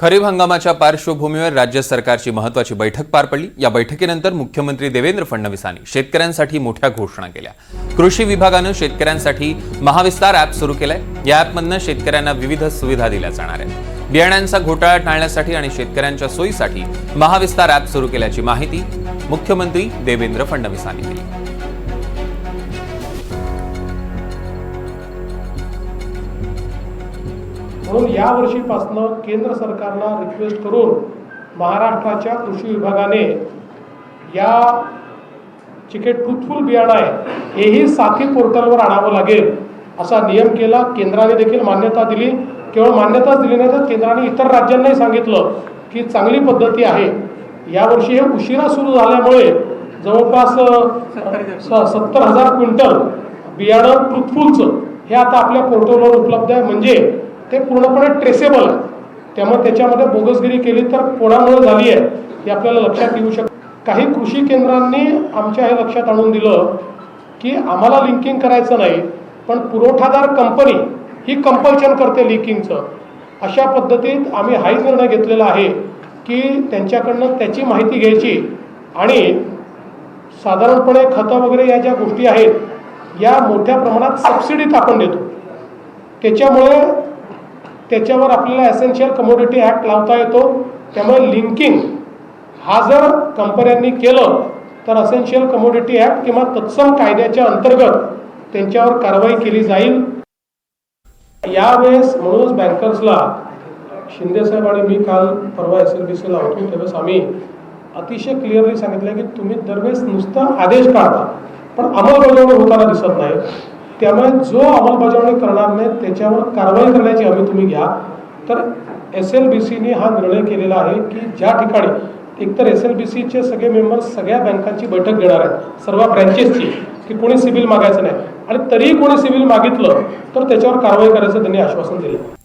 खरीप हंगामाच्या पार्श्वभूमीवर राज्य सरकारची महत्वाची बैठक पार पडली. या बैठकीनंतर मुख्यमंत्री देवेंद्र फडणवीसांनी शेतकऱ्यांसाठी मोठ्या घोषणा केल्या. कृषी विभागानं शेतकऱ्यांसाठी महाविस्तार ॲप सुरू केलंय. या ॲपमधनं शेतकऱ्यांना विविध सुविधा दिल्या जाणार आहेत. बियाण्यांचा घोटाळा टाळण्यासाठी आणि शेतकऱ्यांच्या सोयीसाठी महाविस्तार ॲप सुरू केल्याची माहिती मुख्यमंत्री देवेंद्र फडणवीसांनी दिली. म्हणून यावर्षीपासनं केंद्र सरकारला रिक्वेस्ट करून महाराष्ट्राच्या कृषी विभागाने या चिके ट्रुथफुल बियाणं आहे हेही साखी पोर्टलवर आणावं लागेल असा नियम केला. केंद्राने देखील मान्यता दिली. केवळ मान्यताच दिली नाही तर केंद्राने इतर राज्यांनाही सांगितलं की चांगली पद्धती आहे. यावर्षी हे उशिरा सुरू झाल्यामुळे जवळपास सत्तर हजार क्विंटल बियाणं ट्रुथफुलचं हे आता आपल्या पोर्टलवर उपलब्ध आहे. म्हणजे ते पूर्णपणे ट्रेसेबल आहे. त्यामुळे त्याच्यामध्ये बोगसगिरी केली तर कोणामुळे झाली आहे हे आपल्याला लक्षात येऊ शकतं काही कृषी केंद्रांनी आमच्या हे लक्षात आणून दिलं की आम्हाला लिंकिंग करायचं नाही पण पुरवठादार कंपनी ही कंपल्शन करते लिंकिंगचं अशा पद्धतीत आम्ही हाही निर्णय घेतलेला आहे की त्यांच्याकडनं त्याची माहिती घ्यायची आणि साधारणपणे खतं वगैरे या ज्या गोष्टी आहेत या मोठ्या प्रमाणात सबसिडीत आपण देतो. त्याच्यामुळे त्याच्यावर आपल्याला एसेन्शियल कमोडिटी ॲक्ट लावता येतो. त्यामुळे लिंकिंग हा जर कंपन्यांनी केलं तर असेन्शियल कमोडिटी ॲक्ट किंवा तत्सम कायद्याच्या अंतर्गत त्यांच्यावर कारवाई केली जाईल. यावेळेस म्हणूनच बँकर्सला शिंदेसाहेब आणि मी काल परवा एस एल बी सीला होतो त्यावेळेस आम्ही अतिशय क्लिअरली सांगितलं की तुम्ही दरवेळेस नुसता आदेश काढता. पण अंमलबजावणी होताना दिसत नाही. त्यामुळे जो अंमलबजावणी करणार नाही त्याच्यावर कारवाई करण्याची हमी तुम्ही घ्या. तर एस एल बी सीने हा निर्णय केलेला आहे की ज्या ठिकाणी एकतर एस एल बी सीचे सगळे मेंबर्स सगळ्या बँकांची बैठक घेणार आहेत सर्व ब्रँचेसची की कोणी सिबिल मागायचं नाही. आणि तरीही कोणी सिबिल मागितलं तर त्याच्यावर कारवाई करायचं त्यांनी आश्वासन दिलं.